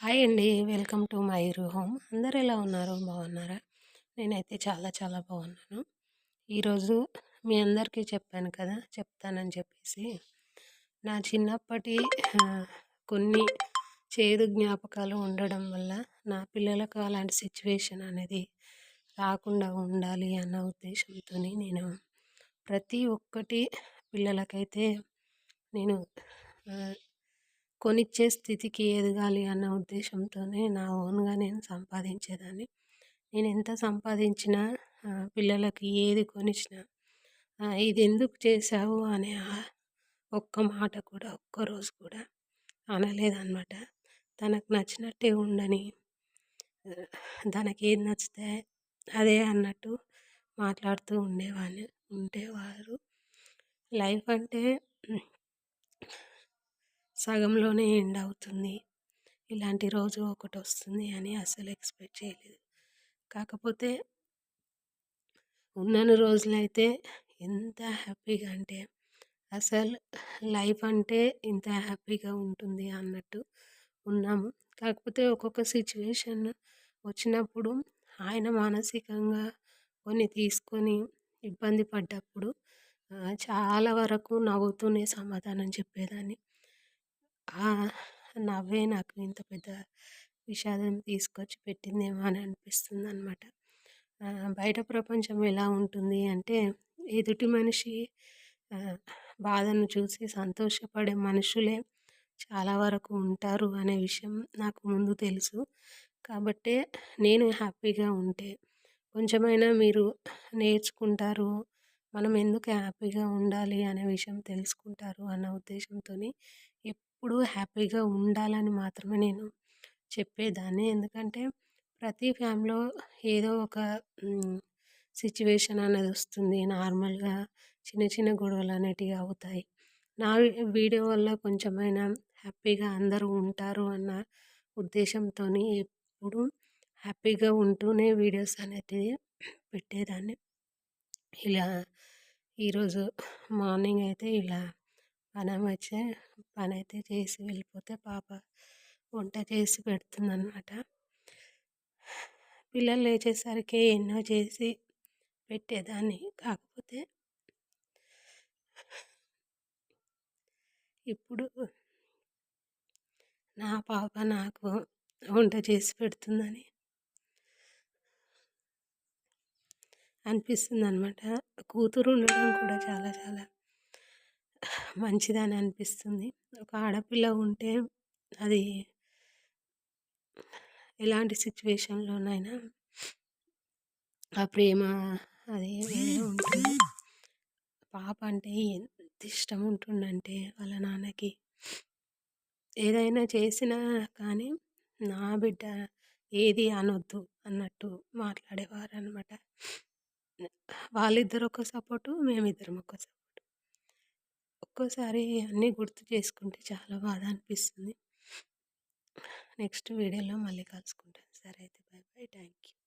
Hi అండి. Welcome to my home. అందరు ఎలా ఉన్నారు? బాగున్నారా? నేనైతే చాలా చాలా బాగున్నాను. ఈరోజు మీ అందరికీ చెప్పాను కదా చెప్తానని చెప్పేసి. నా చిన్నప్పటి కొన్ని చేదు జ్ఞాపకాలు ఉండడం వల్ల నా పిల్లలకు అలాంటి సిచ్యువేషన్ అనేది రాకుండా ఉండాలి అన్న ఉద్దేశంతో నేను ప్రతి ఒక్కటి పిల్లలకైతే నేను కొనిచ్చే స్థితికి ఎదగాలి అన్న ఉద్దేశంతోనే నా ఓన్గా నేను సంపాదించేదాన్ని. నేను ఎంత సంపాదించినా పిల్లలకి ఏది కొనిచ్చినా ఇది ఎందుకు చేశావు అనే ఒక్క మాట కూడా ఒక్కరోజు కూడా అనలేదన్నమాట. తనకు నచ్చినట్టే ఉండని తనకి ఏది నచ్చితే అదే అన్నట్టు మాట్లాడుతూ ఉండేవాళ్ళు ఉండేవారు. లైఫ్ అంటే సగంలోనే ఎండ్ అవుతుంది. ఇలాంటి రోజు ఒకటి వస్తుంది అని అసలు ఎక్స్పెక్ట్ చేయలేదు. కాకపోతే ఉన్నన్ని రోజులైతే ఎంత హ్యాపీగా అంటే అసలు లైఫ్ అంటే ఇంత హ్యాపీగా ఉంటుంది అన్నట్టు ఉన్నాము. కాకపోతే ఒక్కొక్క సిచ్యువేషన్ వచ్చినప్పుడు ఆయన మానసికంగా కొన్ని తీసుకొని ఇబ్బంది పడ్డప్పుడు చాలా వరకు నవ్వుతూనే సమాధానం చెప్పేదాన్ని. నవ్వే నాకు ఇంత పెద్ద విషాదం తీసుకొచ్చి పెట్టిందేమో అని అనిపిస్తుంది అనమాట బయట ప్రపంచం ఎలా ఉంటుంది అంటే ఎదుటి మనిషి బాధను చూసి సంతోషపడే మనుషులే చాలా వరకు ఉంటారు అనే విషయం నాకు ముందు తెలుసు. కాబట్టే నేను హ్యాపీగా ఉంటే కొంచెమైనా మీరు నేర్చుకుంటారు మనం ఎందుకు హ్యాపీగా ఉండాలి అనే విషయం తెలుసుకుంటారు అన్న ఉద్దేశంతో ఎప్పుడు హ్యాపీగా ఉండాలని మాత్రమే నేను చెప్పేదాన్ని. ఎందుకంటే ప్రతి ఫ్యామిలీలో ఏదో ఒక సిచ్యువేషన్ అనేది వస్తుంది. నార్మల్గా చిన్న చిన్న గొడవలు అనేటివి అవుతాయి. నా వీడియో వల్ల కొంచెమైనా హ్యాపీగా అందరూ ఉంటారు అన్న ఉద్దేశంతో ఎప్పుడు హ్యాపీగా ఉంటూనే వీడియోస్ అనేటివి పెట్టేదాన్ని. ఇలా ఈరోజు మార్నింగ్ అయితే ఇలా పని వచ్చే పని అయితే చేసి వెళ్ళిపోతే పాప వంట చేసి పెడుతుందన్నమాట. పిల్లలు లేచేసరికి ఎన్నో చేసి పెట్టేదాన్ని. కాకపోతే ఇప్పుడు నా పాప నాకు వంట చేసి పెడుతుందని అనిపిస్తుంది అనమాట కూతురు ఉండడం కూడా చాలా చాలా మంచిదని అనిపిస్తుంది. ఒక ఆడపిల్ల ఉంటే అది ఎలాంటి సిచ్యువేషన్లోనైనా ఆ ప్రేమ అది ఉంటుంది? పాప అంటే ఎంత ఇష్టం ఉంటుందంటే వాళ్ళ నాన్నకి. ఏదైనా చేసినా కానీ నా బిడ్డ ఏది అనొద్దు అన్నట్టు మాట్లాడేవారు అనమాట వాళ్ళిద్దరు ఒక సపోర్టు మేమిద్దరం ఒక సపోర్ట్. ఒక్కోసారి అన్నీ గుర్తు చేసుకుంటే చాలా బాధ అనిపిస్తుంది. నెక్స్ట్ వీడియోలో మళ్ళీ కలుసుకుంటాను సరే అయితే బాయ్ బాయ్ థ్యాంక్ యూ